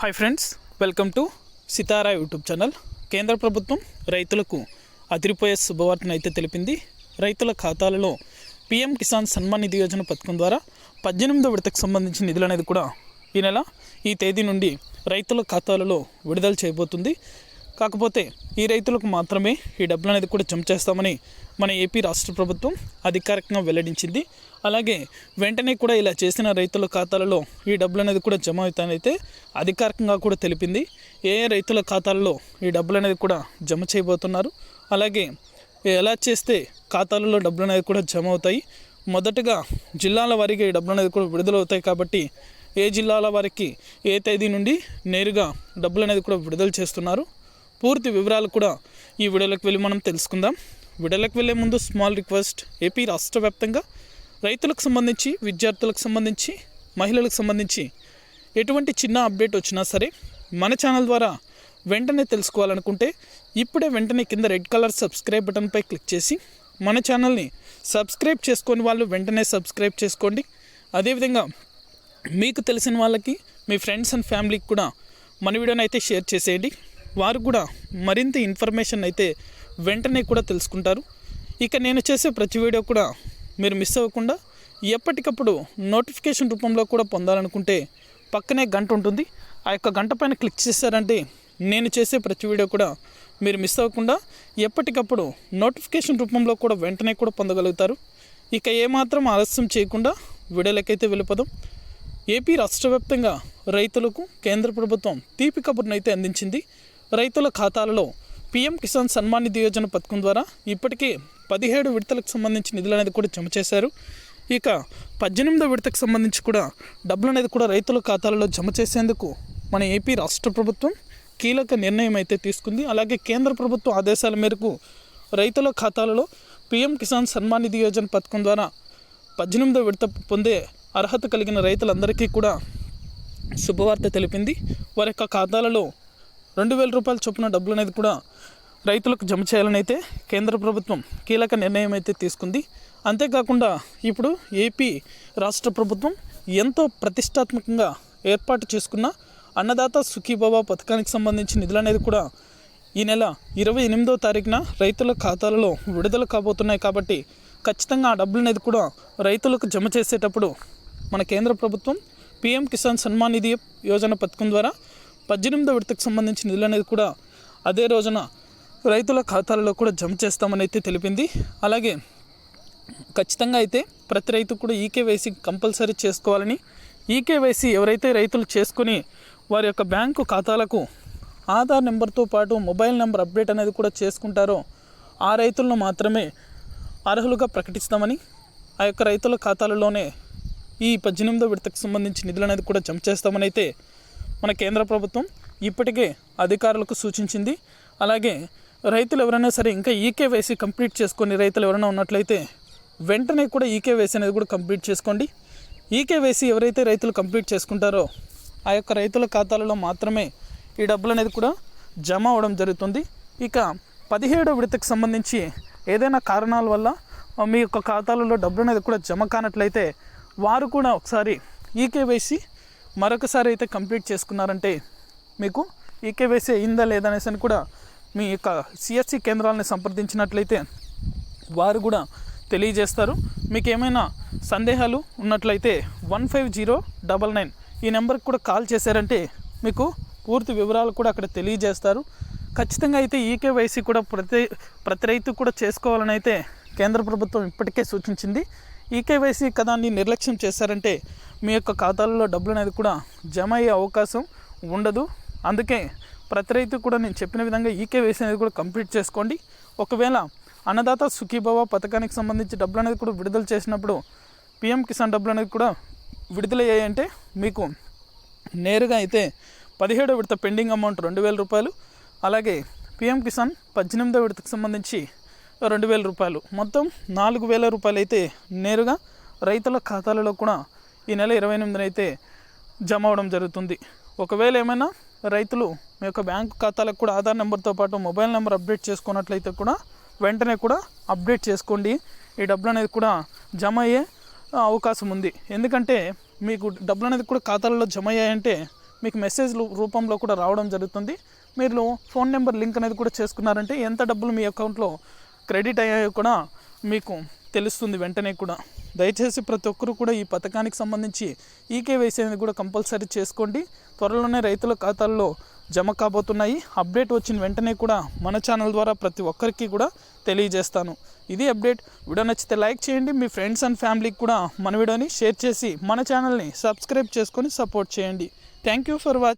Hi friends welcome to Sitara YouTube channel కేంద్ర ప్రభుత్వం రైతులకు అదిరిపోయే శుభవార్తను అయితే తెలిపింది. రైతుల ఖాతాలలో పీఎం కిసాన్ సన్మాన్ నిధి యోజన పథకం ద్వారా పద్దెనిమిదో విడతకు సంబంధించిన నిధులు అనేది కూడా ఈ నెల ఈ తేదీ నుండి రైతుల ఖాతాలలో విడుదల చేయబోతుంది. కాకపోతే ఈ రైతులకు మాత్రమే ఈ డబ్బులు అనేది కూడా జమ చేస్తామని మన ఏపీ రాష్ట్ర ప్రభుత్వం అధికారికంగా వెల్లడించింది. అలాగే వెంటనే కూడా ఇలా చేసిన రైతుల ఖాతాలలో ఈ డబ్బులు అనేది కూడా జమ అవుతానైతే అధికారికంగా కూడా తెలిపింది. ఏ రైతుల ఖాతాలలో ఈ డబ్బులు అనేది కూడా జమ చేయబోతున్నారు. అలాగే ఎలా చేస్తే ఖాతాలలో డబ్బులు అనేది కూడా జమ అవుతాయి. మొదటగా జిల్లాల వారికి ఈ డబ్బులు అనేది కూడా విడుదల అవుతాయి కాబట్టి ఏ జిల్లాల వారికి ఏ తేదీ నుండి నేరుగా డబ్బులు అనేది కూడా విడుదల చేస్తున్నారు. పూర్తి వివరాలు కూడా ఈ వీడియోలోకి వెళ్ళి మనం తెలుసుకుందాం. వీడియోలోకి వెళ్ళే ముందు స్మాల్ రిక్వెస్ట్ ఏపీ రాష్ట్ర వ్యాప్తంగా రైతులకు సంబంధించి విద్యార్థులకు సంబంధించి మహిళలకు సంబంధించి ఎటువంటి చిన్న అప్డేట్ వచ్చినా సరే మన ఛానల్ ద్వారా వెంటనే తెలుసుకోవాలనుకుంటే ఇప్పుడే వెంటనే కింద రెడ్ కలర్ సబ్స్క్రైబ్ బటన్పై క్లిక్ చేసి మన ఛానల్ని సబ్స్క్రైబ్ చేసుకొని వాళ్ళు వెంటనే సబ్స్క్రైబ్ చేసుకోండి. అదేవిధంగా మీకు తెలిసిన వాళ్ళకి మీ ఫ్రెండ్స్ అండ్ ఫ్యామిలీకి కూడా మన వీడియోని అయితే షేర్ చేసేయండి. వారు కూడా మరింత ఇన్ఫర్మేషన్ అయితే వెంటనే కూడా తెలుసుకుంటారు. ఇక నేను చేసే ప్రతి వీడియో కూడా మీరు మిస్ అవ్వకుండా ఎప్పటికప్పుడు నోటిఫికేషన్ రూపంలో కూడా పొందాలనుకుంటే పక్కనే గంట ఉంటుంది. ఆ యొక్క గంట పైన క్లిక్ చేశారంటే నేను చేసే ప్రతి వీడియో కూడా మీరు మిస్ అవ్వకుండా ఎప్పటికప్పుడు నోటిఫికేషన్ రూపంలో కూడా వెంటనే కూడా పొందగలుగుతారు. ఇక ఏమాత్రం ఆలస్యం చేయకుండా వీడియోలకైతే వెళ్ళిపోదాం. ఏపీ రాష్ట్ర వ్యాప్తంగా రైతులకు కేంద్ర ప్రభుత్వం తీపి కబుర్నైతే అందించింది. రైతుల ఖాతాలలో పీఎం కిసాన్ సన్మాన్ నిధి యోజన పథకం ద్వారా ఇప్పటికే పదిహేడు విడతలకు సంబంధించి నిధులు అనేది కూడా జమ చేశారు. ఇక పద్దెనిమిదో విడతకు సంబంధించి కూడా డబ్బులు అనేది కూడా రైతుల ఖాతాలలో జమ చేసేందుకు మన ఏపీ రాష్ట్ర ప్రభుత్వం కీలక నిర్ణయం అయితే తీసుకుంది. అలాగే కేంద్ర ప్రభుత్వ ఆదేశాల మేరకు రైతుల ఖాతాలలో పీఎం కిసాన్ సన్మాన్ నిధి యోజన పథకం ద్వారా పద్దెనిమిదో విడత పొందే అర్హత కలిగిన రైతులందరికీ కూడా శుభవార్త తెలిపింది. వారి యొక్క ఖాతాలలో రెండు వేల రూపాయలు చొప్పున డబ్బులు అనేది కూడా రైతులకు జమ చేయాలని అయితే కేంద్ర ప్రభుత్వం కీలక నిర్ణయం అయితే తీసుకుంది. అంతేకాకుండా ఇప్పుడు ఏపీ రాష్ట్ర ప్రభుత్వం ఎంతో ప్రతిష్టాత్మకంగా ఏర్పాటు చేసుకున్న అన్నదాత సుఖీబాబా పథకానికి సంబంధించి నిధులు అనేది కూడా ఈ నెల ఇరవై ఎనిమిదో తారీఖున రైతుల ఖాతాలలో విడుదల కాబోతున్నాయి కాబట్టి ఖచ్చితంగా ఆ డబ్బులు అనేది కూడా రైతులకు జమ చేసేటప్పుడు మన కేంద్ర ప్రభుత్వం పీఎం కిసాన్ సన్మాన్ నిధి యోజన పథకం ద్వారా పద్దెనిమిదో విడతకు సంబంధించిన నిధులు అనేది కూడా అదే రోజున రైతుల ఖాతాలలో కూడా జమ చేస్తామని అయితే తెలిపింది. అలాగే ఖచ్చితంగా అయితే ప్రతి రైతు కూడా ఈకేవైసీ కంపల్సరీ చేసుకోవాలని ఈకేవైసీ ఎవరైతే రైతులు చేసుకుని వారి యొక్క బ్యాంకు ఖాతాలకు ఆధార్ నెంబర్తో పాటు మొబైల్ నెంబర్ అప్డేట్ అనేది కూడా చేసుకుంటారో ఆ రైతులను మాత్రమే అర్హులుగా ప్రకటిస్తామని ఆ యొక్క రైతుల ఖాతాలలోనే ఈ పద్దెనిమిదో విడతకు సంబంధించి నిధులు అనేది కూడా జమ చేస్తామని అయితే మన కేంద్ర ప్రభుత్వం ఇప్పటికే అధికారులకు సూచించింది. అలాగే రైతులు ఎవరైనా సరే ఇంకా ఈకేవైసీ కంప్లీట్ చేసుకొని రైతులు ఎవరైనా ఉన్నట్లయితే వెంటనే కూడా ఈకేవైసీ అనేది కూడా కంప్లీట్ చేసుకోండి. ఈకేవైసీ ఎవరైతే రైతులు కంప్లీట్ చేసుకుంటారో ఆ యొక్క రైతుల ఖాతాలలో మాత్రమే ఈ డబ్బులు అనేది కూడా జమ అవడం జరుగుతుంది. ఇక పదిహేడో విడతకు సంబంధించి ఏదైనా కారణాల వల్ల మీ యొక్క ఖాతాలలో డబ్బులు అనేది కూడా జమ కానట్లయితే వారు కూడా ఒకసారి ఈకేవైసీ మరొకసారి అయితే కంప్లీట్ చేసుకున్నారంటే మీకు ఈకేవైసీ అయిందా లేదా అనేసి అని కూడా మీ యొక్క సిఎస్సి కేంద్రాలను సంప్రదించినట్లయితే వారు కూడా తెలియజేస్తారు. మీకు ఏమైనా సందేహాలు ఉన్నట్లయితే one five zero double nine ఈ నెంబర్కి కూడా కాల్ చేశారంటే మీకు పూర్తి వివరాలు కూడా అక్కడ తెలియజేస్తారు. ఖచ్చితంగా అయితే ఈకేవైసీ కూడా ప్రతి ప్రతి రైతు కూడా చేసుకోవాలని అయితే కేంద్ర ప్రభుత్వం ఇప్పటికే సూచించింది. ఈకేవైసీ కదాన్ని నిర్లక్ష్యం చేశారంటే మీ యొక్క ఖాతాలలో డబ్బులు అనేది కూడా జమ అయ్యే అవకాశం ఉండదు. అందుకే ప్రతి రైతు కూడా నేను చెప్పిన విధంగా ఈకేవైసీ అనేది కూడా కంప్లీట్ చేసుకోండి. ఒకవేళ అన్నదాత సుఖీభవ పథకానికి సంబంధించి డబ్బులు అనేది కూడా విడుదల చేసినప్పుడు పిఎం కిసాన్ డబ్బులు అనేది కూడా విడుదలయ్యాయంటే మీకు నేరుగా అయితే పదిహేడో విడత పెండింగ్ అమౌంట్ రెండు వేల రూపాయలు అలాగే పిఎం కిసాన్ పద్దెనిమిదో విడతకు సంబంధించి రెండు వేల రూపాయలు. మొత్తం నాలుగు వేల రూపాయలు అయితే నేరుగా రైతుల ఖాతాలలో కూడా ఈ నెల ఇరవై ఎనిమిదిన అయితే జమ అవడం జరుగుతుంది. ఒకవేళ ఏమైనా రైతులు మీ యొక్క బ్యాంకు ఖాతాలకు కూడా ఆధార్ నెంబర్తో పాటు మొబైల్ నెంబర్ అప్డేట్ చేసుకున్నట్లయితే కూడా వెంటనే కూడా అప్డేట్ చేసుకోండి. ఈ డబ్బులు అనేది కూడా జమ అయ్యే అవకాశం ఉంది. ఎందుకంటే మీకు డబ్బులు అనేది కూడా ఖాతాలలో జమ అయ్యాయంటే మీకు మెసేజ్ రూపంలో కూడా రావడం జరుగుతుంది. మీరు ఫోన్ నెంబర్ లింక్ అనేది కూడా చేసుకున్నారంటే ఎంత డబ్బులు మీ అకౌంట్లో క్రెడిట్ అయ్యాయో కూడా మీకు తెలుస్తుంది వెంటనే కూడా. దయచేసి ప్రతి ఒక్కరు కూడా ఈ పథకానికి సంబంధించి ఈకేవైసీ అనేది కూడా కంపల్సరీ చేసుకోండి. త్వరలోనే రైతుల ఖాతాల్లో జమ కాబోతున్నాయి. అప్డేట్ వచ్చిన వెంటనే కూడా మన ఛానల్ ద్వారా ప్రతి ఒక్కరికి కూడా తెలియజేస్తాను. ఇది అప్డేట్. వీడియో నచ్చితే లైక్ చేయండి. మీ ఫ్రెండ్స్ అండ్ ఫ్యామిలీకి కూడా మన వీడియోని షేర్ చేసి మన ఛానల్ని సబ్స్క్రైబ్ చేసుకొని సపోర్ట్ చేయండి. Thank you for watch.